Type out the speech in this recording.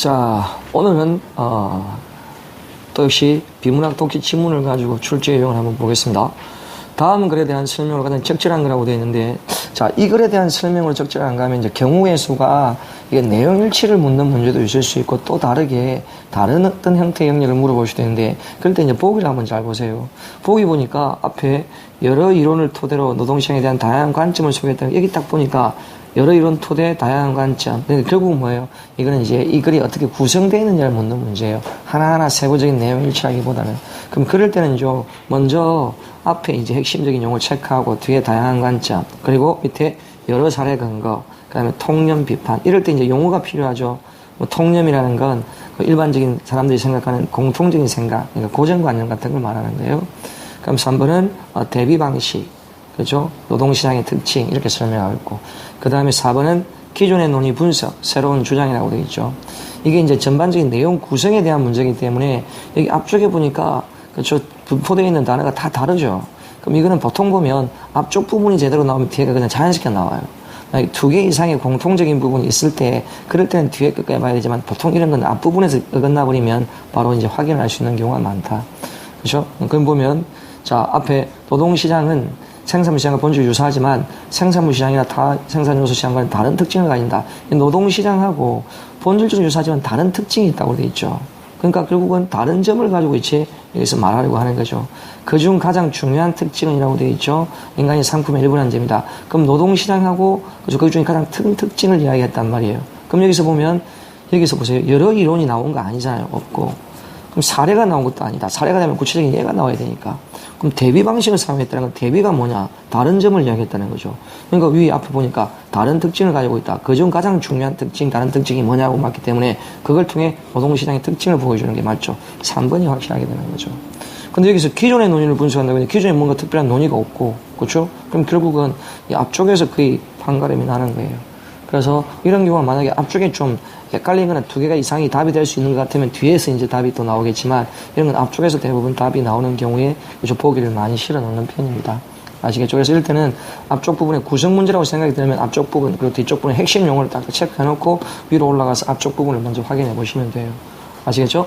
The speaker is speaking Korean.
자, 오늘은 어, 또 역시 비문학 독지 지문을 가지고 출제 요령을 한번 보겠습니다. 다음 글에 대한 설명을 가장 적절한 거라고 되어 있는데, 자, 이 글에 대한 설명으로 적절한 가 하면 이제 경우의 수가 이게 내용 일치를 묻는 문제도 있을 수 있고 또 다르게 다른 어떤 형태의 영역을 물어볼 수도 있는데, 그럴 때 이제 보기를 한번 잘 보세요. 보기 보니까 앞에 여러 이론을 토대로 노동시장에 대한 다양한 관점을 소개했다. 여기 딱 보니까 여러 이론 토대 다양한 관점. 근데 결국 뭐예요? 이거는 이제 이 글이 어떻게 구성되어 있느냐를 묻는 문제예요. 하나하나 세부적인 내용 일치하기보다는. 그럼 그럴 때는 좀 먼저 앞에 이제 핵심적인 용어를 체크하고 뒤에 다양한 관점. 그리고 밑에 여러 사례 근거. 그 다음에 통념 비판. 이럴 때 이제 용어가 필요하죠. 뭐 통념이라는 건그 일반적인 사람들이 생각하는 공통적인 생각, 그러니까 고정관념 같은 걸 말하는 거예요. 그럼 3번은 어, 대비 방식. 그죠? 노동시장의 특징, 이렇게 설명하고 있고. 그 다음에 4번은 기존의 논의 분석, 새로운 주장이라고 되어 있죠. 이게 이제 전반적인 내용 구성에 대한 문제이기 때문에 여기 앞쪽에 보니까 그죠? 분포되어 있는 단어가 다 다르죠. 그럼 이거는 보통 보면 앞쪽 부분이 제대로 나오면 뒤에가 그냥 자연스럽게 나와요. 두개 이상의 공통적인 부분이 있을 때, 그럴 때는 뒤에 끝까지 봐야 되지만 보통 이런 건 앞부분에서 어긋나 버리면 바로 이제 확인을 할 수 있는 경우가 많다. 그죠? 그럼 보면, 자, 앞에 노동시장은 생산물 시장과 본질 유사하지만 생산물 시장이나 타 생산 요소 시장과는 다른 특징을 가진다. 노동 시장하고 본질적으로 유사하지만 다른 특징이 있다고 되어 있죠. 그러니까 결국은 다른 점을 가지고 이제 여기서 말하려고 하는 거죠. 그중 가장 중요한 특징이라고 되어 있죠. 인간의 상품의 일부라는 점이다. 그럼 노동 시장하고 그 중에 가장 큰 특징을 이야기했단 말이에요. 그럼 여기서 보면 여기서 보세요. 여러 이론이 나온 거 아니잖아요. 없고. 그럼 사례가 나온 것도 아니다. 사례가 되면 구체적인 예가 나와야 되니까. 그럼 대비 방식을 사용했다는 건 대비가 뭐냐? 다른 점을 이야기했다는 거죠. 그러니까 위 앞에 보니까 다른 특징을 가지고 있다. 그중 가장 중요한 특징, 다른 특징이 뭐냐고 맞기 때문에 그걸 통해 노동시장의 특징을 보여주는 게 맞죠. 3번이 확실하게 되는 거죠. 근데 여기서 기존의 논의를 분석한다고 했는데 기존에 뭔가 특별한 논의가 없고, 그렇죠? 그럼 결국은 이 앞쪽에서 거의 판가름이 나는 거예요. 그래서 이런 경우가 만약에 앞쪽에 좀 헷갈리거나 두 개가 이상이 답이 될 수 있는 것 같으면 뒤에서 이제 답이 또 나오겠지만 이런 건 앞쪽에서 대부분 답이 나오는 경우에 그래서 보기를 많이 실어 놓는 편입니다. 아시겠죠? 그래서 이럴 때는 앞쪽 부분에 구성 문제라고 생각이 들면 앞쪽 부분 그리고 뒤쪽 부분에 핵심 용어를 딱 체크해 놓고 위로 올라가서 앞쪽 부분을 먼저 확인해 보시면 돼요. 아시겠죠?